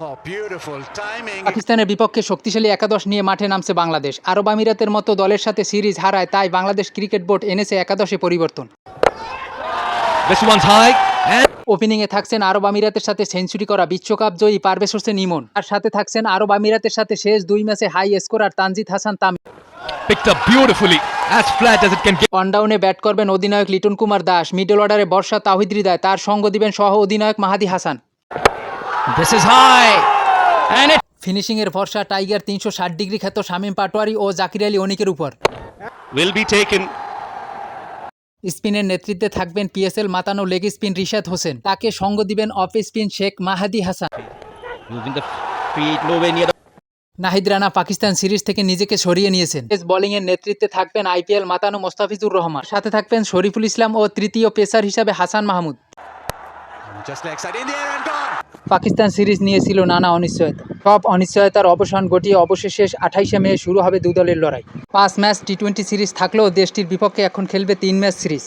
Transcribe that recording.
Oh, beautiful পাকিস্তানের বিপক্ষে শক্তিশালী একাদশ নিয়ে মাঠে নামছে বাংলাদেশ। আরব আমিরাতের মতো দলের সাথে সিরিজ হারায় তাই বাংলাদেশ ক্রিকেট বোর্ড এনেছে একাদশে পরিবর্তন। ওপেনিংয়ে থাকছেন আরব আমিরাতের সাথে সেঞ্চুরি করা বিশ্বকাপ জয়ী পারভেজ হোসেন ইমন। আর সাথে থাকছেন আরব আমিরাতের সাথে শেষ দুই ম্যাচে high scorer Tanzid Hasan Tamim picked up beautifully. As flat as it can get. ওয়ানডাউনে ব্যাট করবেন অধিনায়ক লিটন কুমার দাস। মিডল অর্ডারে বর্ষা তাহিদ হৃদয় তার সঙ্গ দিবেন সহ অধিনায়ক Mahedi Hasan. This is high. And it ফিনিশিংয়ের ভরসা টাইগার তিনশো ষাট ডিগ্রি খ্যাত শামীম পাটোয়ারি ও জাকির আলী অনিকের উপর will be taken. স্পিনের নেতৃত্বে থাকবেন পিএসএল মাতানো লেগ স্পিন রিশাদ হোসেন তাকে সঙ্গ দিবেন off spin Sheikh Mahedi Hasan Moving the feet nowhere near the. Nahid Rana Pakistan series থেকে নিজেকে সরিয়ে নিয়েছেন পেস বোলিংয়ের নেতৃত্বে থাকবেন আইপিএল মাতানো মোস্তাফিজুর রহমান সাথে থাকবেন শরীফুল ইসলাম ও তৃতীয় পেসার হিসাবে হাসান মাহমুদ পাকিস্তান সিরিজ নিয়েছিল নানা অনিশ্চয়তা। সব অনিশ্চয়তার অবসান ঘটিয়ে অবশেষে আঠাইশে মে শুরু হবে দুদলের লড়াই। পাঁচ ম্যাচ টি টোয়েন্টি সিরিজ থাকলেও দেশটির বিপক্ষে এখন খেলবে তিন ম্যাচ সিরিজ।